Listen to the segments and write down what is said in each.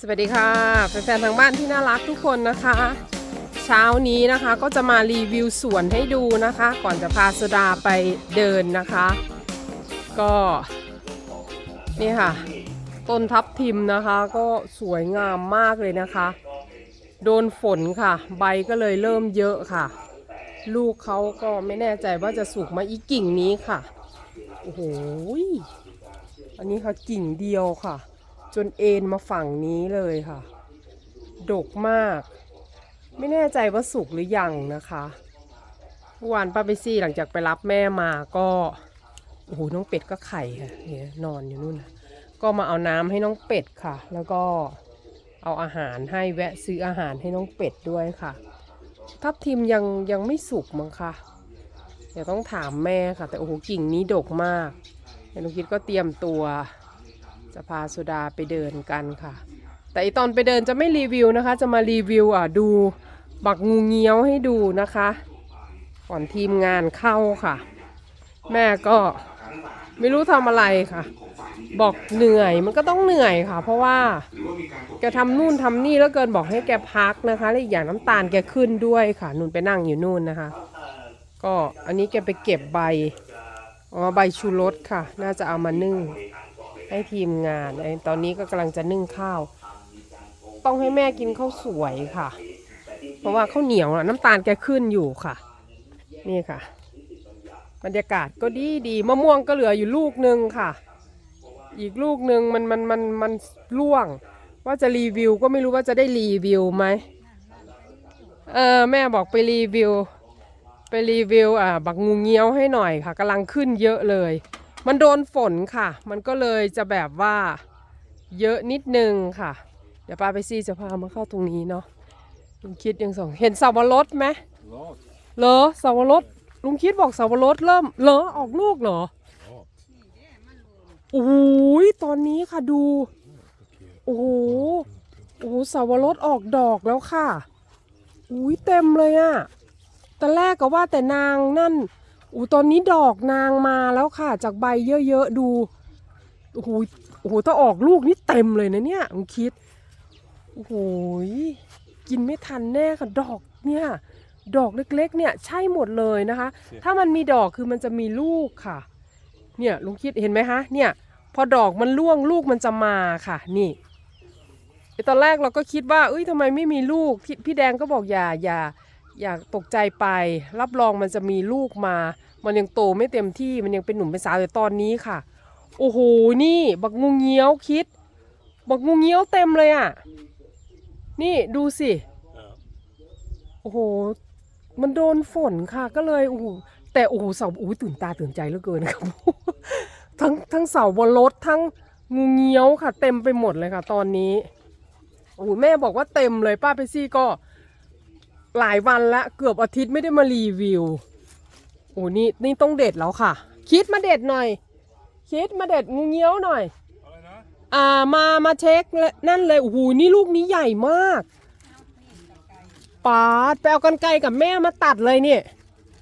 สวัสดีค่ะแฟนๆทางบ้านที่น่ารักทุกคนนะคะ เช้านี้นะคะก็จะมารีวิวสวนให้ดูนะคะ ก่อนจะพาสดาไปเดินนะคะ ก็นี่ค่ะ ต้นทับทิมนะคะ ก็สวยงามมากเลยนะคะ โดนฝนค่ะ ใบก็เลยเริ่มเยอะค่ะ ลูกเขาก็ไม่แน่ใจว่าจะสุกมาอีกกิ่งนี้ค่ะโอ้โหอันนี้ค่ะกิ่งเดียวค่ะ จนเอ็นมาฝั่งนี้เลยค่ะ ดกมาก ไม่แน่ใจว่าสุกหรือยังนะคะเมื่อวานป้าไปซี่หลังจากไปรับแม่มาก็โอ้โหน้องเป็ดก็ไข่ค่ะเนี่ยนอนอยู่นู่นนะก็มาเอาน้ำให้น้องเป็ดค่ะ แล้วก็เอาอาหารให้แวะซื้ออาหารให้น้องเป็ดด้วยค่ะ ทับทิมยังยังไม่สุกมั้งคะเดี๋ยวต้องถามแม่ค่ะ แต่โอ้โหกิ่งนี้ดกมากเดี๋ยวหนุคิดก็เตรียมตัว จะพาสุดาไปเดินกันค่ะ แต่อีตอนไปเดินจะไม่รีวิวนะคะ จะมารีวิวอะดูบักงูเงี้ยวให้ดูนะคะ ก่อนทีมงานเข้าค่ะ แม่ก็ไม่รู้ทำอะไรค่ะ บอกเหนื่อยมันก็ต้องเหนื่อยค่ะ เพราะว่าแกทำนู่นทำนี่แล้วเกินบอกให้แกพักนะคะและอีกอย่างน้ำตาลแกขึ้นด้วยค่ะนุ่นไปนั่งอยู่นู่นนะคะ ก็อันนี้แกไปเก็บใบอ๋อใบชูรสค่ะ น่าจะเอามานึ่ง ให้ทีมงานไอ้ตอนนี้ก็กำลังจะนึ่งข้าว ต้องให้แม่กินข้าวสวยค่ะ เพราะว่าข้าวเหนียวน่ะน้ำตาลแกขึ้นอยู่ค่ะ นี่ค่ะ บรรยากาศก็ดีดีมะม่วงก็เหลืออยู่ลูกหนึ่งค่ะ อีกลูกหนึ่งมันมันมันมันร่วง ว่าจะรีวิวก็ไม่รู้ว่าจะได้รีวิวไหมเออแม่บอกไปรีวิว ไปรีวิวอ่าบักงูเงี้ยวให้หน่อยค่ะกำลังขึ้นเยอะเลย มันโดนฝนค่ะ มันก็เลยจะแบบว่าเยอะนิดนึงค่ะ เดี๋ยวป้าไปซี่จะพามาเข้าตรงนี้เนาะลุงคิดยังสองเห็นเสาวรสไหม Rad. เหรอเสาวรสลุงคิดบอกเสาวรสเริ่มเหรอออกลูกเหรอโอ้โหยตอนนี้ค่ะดู โอ้โหโอ้โหเสาวรสออกดอกแล้วค่ะอุ้ยเต็มเลยอะตอนแรกก็ว่าแต่นางนั่น อู้ตอนนี้ดอกนางมาแล้วค่ะ จากใบเยอะๆดูโอ้โหโอ้โหถ้าออกลูกนี่เต็มเลยนะเนี่ยลุงคิดโอ้โหยกินไม่ทันแน่ค่ะดอกเนี่ยดอกเล็กๆ เนี่ยใช่หมดเลยนะคะ ถ้ามันมีดอกคือมันจะมีลูกค่ะ เนี่ยลุงคิดเห็นไหมคะเนี่ย พอดอกมันร่วงลูกมันจะมาค่ะ นี่ไอ้ตอนแรกเราก็คิดว่าเอ้ยทำไมไม่มีลูกพี่พี่แดงก็บอกอย่าอย่า อย่าตกใจไป รับรองมันจะมีลูกมา มันยังโตไม่เต็มที่มันยังเป็นหนุ่มเป็นสาวแต่ตอนนี้ค่ะ โอ้โหนี่บักงูเงี้ยวคิด บักงูเงี้ยวเต็มเลยอะ นี่ดูสิโอ้โหมันโดนฝนค่ะ ก็เลยโอ้โหแต่โอ้โหเสาโอ้ตื่นตาตื่นใจเหลือเกินครับทั้งทั้งเสาบนรถทั้งงูเงี้ยวค่ะ เต็มไปหมดเลยค่ะ ตอนนี้โอ้โหแม่บอกว่าเต็มเลยป้าไปซี่ก็ หลายวันละเกือบอาทิตย์ไม่ได้มารีวิว โอ้นี่นี่ต้องเด็ดแล้วค่ะ คิดมาเด็ดหน่อย คิดมาเด็ดงูเงี้ยวหน่อยอะไรนะอ่ามามาเช็คเลยนั่นเลยโอ้โหนี่ลูกนี้ใหญ่มากปาดไปเอากันไกลกับแม่มาตัดเลยเนี่ย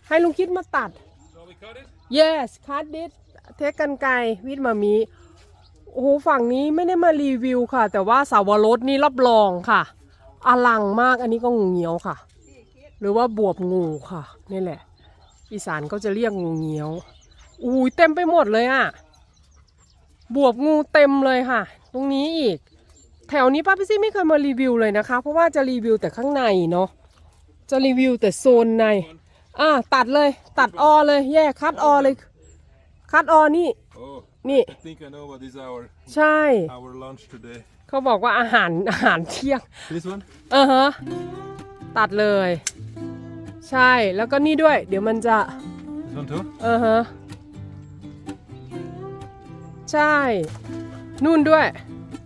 ให้ลุงคิดมาตัด Shall we cut it? yes cut this เทคกันไกลวิดมามีโอ้โหฝั่งนี้ไม่ได้มารีวิวค่ะ แต่ว่าสาวรสนี่รับรองค่ะ อลังมากอันนี้ก็งูเงี้ยวค่ะ หรือว่าบวบงูค่ะนี่แหละ อีสานก็จะเรียกงูเงี้ยวอุ้ยเต็มไปหมดเลยอะบวบงูเต็มเลยค่ะ ตรงนี้อีก แถวนี้ป้าพี่ซี่ไม่เคยมารีวิวเลยนะคะ เพราะว่าจะรีวิวแต่ข้างในเนาะจะรีวิวแต่โซนในอะตัดเลยตัดออเลยแยกคัดออเลย คัดออนี่ Oh, นี่ I think I know what is our ใช่ our lunch today. เขาบอกว่าอาหารอาหารเที่ยง This one? เออฮะ ตัดเลย ใช่แล้วก็นี่ด้วย เดี๋ยวมันจะ This one too? เออฮะ ใช่ นู่นด้วย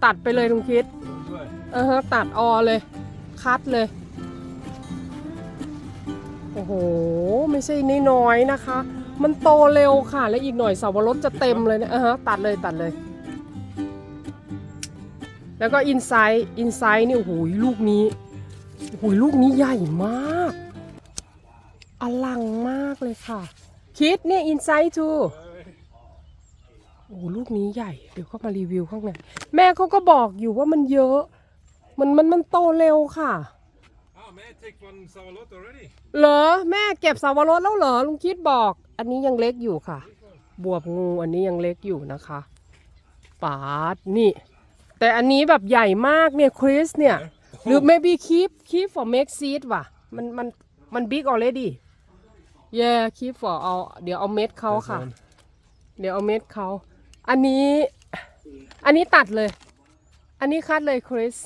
ตัดไปเลยลุงคิด This way. เออฮะ ตัดออเลย คัดเลย โอ้โห ไม่ใช่น้อยๆนะคะ มันโตเร็วค่ะ และอีกหน่อยเสาวรสจะเต็มเลยนะเออฮะ ตัดเลยตัดเลย แล้วก็อินไซด์อินไซด์นี่โอ้โหลูกนี้ โอ้โหลูกนี้ใหญ่มาก อลังมากเลยค่ะ คิดเนี่ยอินไซด์ทูโอ้โหลูกนี้ใหญ่ เดี๋ยวเข้ามารีวิวข้างในแม่เขาก็บอกอยู่ว่ามันเยอะ มันมันมันโตเร็วค่ะ Ah, may I take one savalot already? เหรอแม่เก็บสาวรสแล้วเหรอลุงคิดบอก อันนี้ยังเล็กอยู่ค่ะ บวบงูอันนี้ยังเล็กอยู่นะคะปาดนี่ แต่อันนี้แบบใหญ่มากเนี่ยคริสเนี่ย หรือ maybe keep keep for make seed ว่ะ มันมันมัน big already yeah keep for เอาเดี๋ยวเอาเม็ดเขา There's ค่ะ one. เดี๋ยวเอาเม็ดเขา อันนี้ อันนี้ตัดเลย อันนี้คัดเลยคริส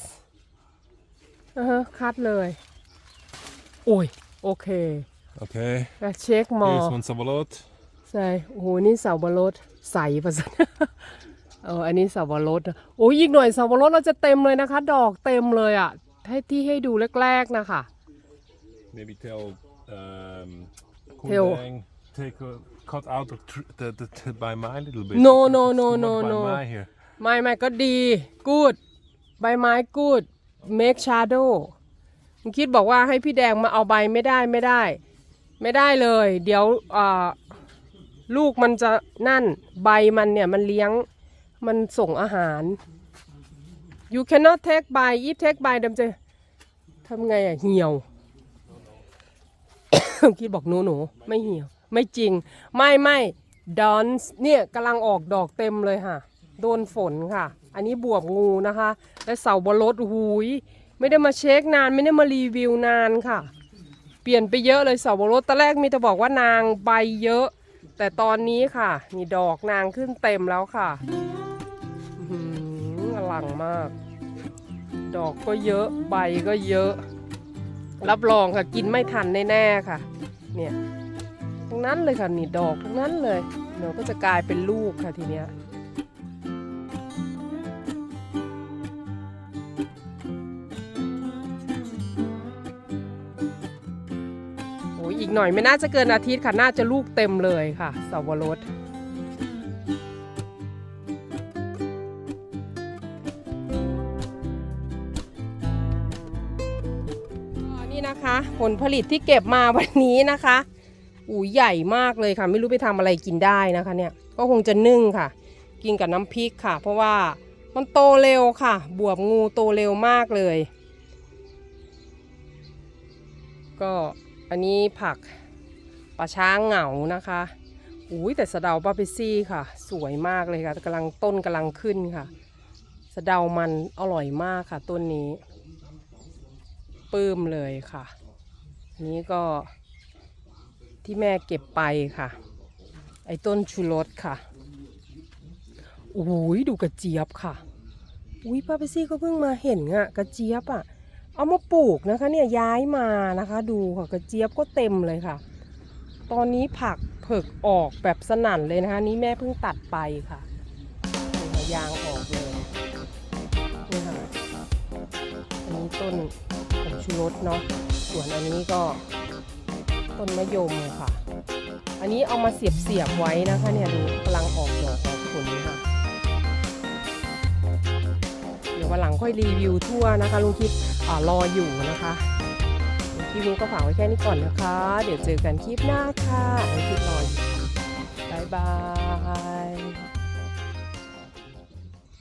อือฮะคัดเลย โอ้ย โอเค Okay. แล้วเช็คมอ Here's one savalot. ใช่โอ้โห นี่เสาวรสใสประสัน เอออันนี้เสาวรสนะโอ้ยอีกหน่อยเสาวรสเราจะเต็มเลยนะคะ ดอกเต็มเลยอะ ให้ที่ให้ดูแรกๆนะคะ Maybe tell um, Tell- Kundang, take a, cut out the, tr- the, the, the by my little bit. No, because no, it's no, too no, much by no. my here. ไม่ไม่ก็ดี good ใบไม้ good make shadow ผมคิดบอกว่าให้พี่แดงมาเอาใบไม่ได้ไม่ได้ ไม่ได้เลย เดี๋ยวอ่าลูกมันจะนั่น ใบมันเนี่ยมันเลี้ยง มันส่งอาหาร you cannot take by if take by ดำจะทำไงอะเหี่ยว คิดบอกหนูหนูไม่เหี่ยว ไม่จริง ไม่ไม่ดอนเนี่ยกำลังออกดอกเต็มเลยค่ะ โดนฝนค่ะ อันนี้บวบงูนะคะ และเสาบรถหูย ไม่ได้มาเช็คนานไม่ได้มารีวิวนานค่ะ เปลี่ยนไปเยอะเลยเสาบรถตอนแรกมีแต่บอกว่านางใบเยอะ แต่ตอนนี้ค่ะ นี่ดอกนางขึ้นเต็มแล้วค่ะอื้อหืออลังมาก ดอกก็เยอะใบก็เยอะ รับรองค่ะกินไม่ทันแน่ๆค่ะ เนี่ยทั้งนั้นเลยค่ะนี่ดอกทั้งนั้นเลยเดี๋ยวก็จะกลายเป็นลูกค่ะทีเนี้ยโอ้ยอีกหน่อยไม่น่าจะเกินอาทิตย์ค่ะ น่าจะลูกเต็มเลยค่ะสาวรส ผลผลิตที่เก็บมาวันนี้นะคะอูใหญ่มากเลยค่ะ ไม่รู้ไปทำอะไรกินได้นะคะเนี่ยก็คงจะนึ่งค่ะ กินกับน้ำพริกค่ะ เพราะว่ามันโตเร็วค่ะ บวบงูโตเร็วมากเลย ก็อันนี้ผักปลาช้างเหงานะคะอุ้ยแต่สะเดาปาเปซี่ค่ะ สวยมากเลยค่ะกำลังต้นกำลังขึ้นค่ะสะเดามันอร่อยมากค่ะต้นนี้ ปื้มเลยค่ะ นี้ก็ที่แม่เก็บไปค่ะ ไอ้ต้นชูรสค่ะโอ้ยดูกระเจี๊ยบค่ะอุ้ยป้าเปซี่ก็เพิ่งมาเห็นอะกระเจี๊ยบอะเอามาปลูกนะคะเนี่ยย้ายมานะคะ ดูค่ะกระเจี๊ยบก็เต็มเลยค่ะ ตอนนี้ผักเผือกออกแบบสนั่นเลยนะคะ นี่แม่เพิ่งตัดไปค่ะยางออกเลยนี่ค่ะ นนี้ต้นผงชูรสเนาะ ส่วนอันนี้ก็ต้นมะยมค่ะ อันนี้เอามาเสียบเสียบๆไว้นะคะเนี่ยดูกำลังออกดอกออกผลค่ะ เดี๋ยววันหลังค่อยรีวิวทั่วนะคะลุงคิดรออยู่นะคะคลิปนี้ก็ฝากไว้แค่นี้ก่อนนะคะ เดี๋ยวเจอกันคลิปหน้าค่ะลุงคิดรออยู่บายบาย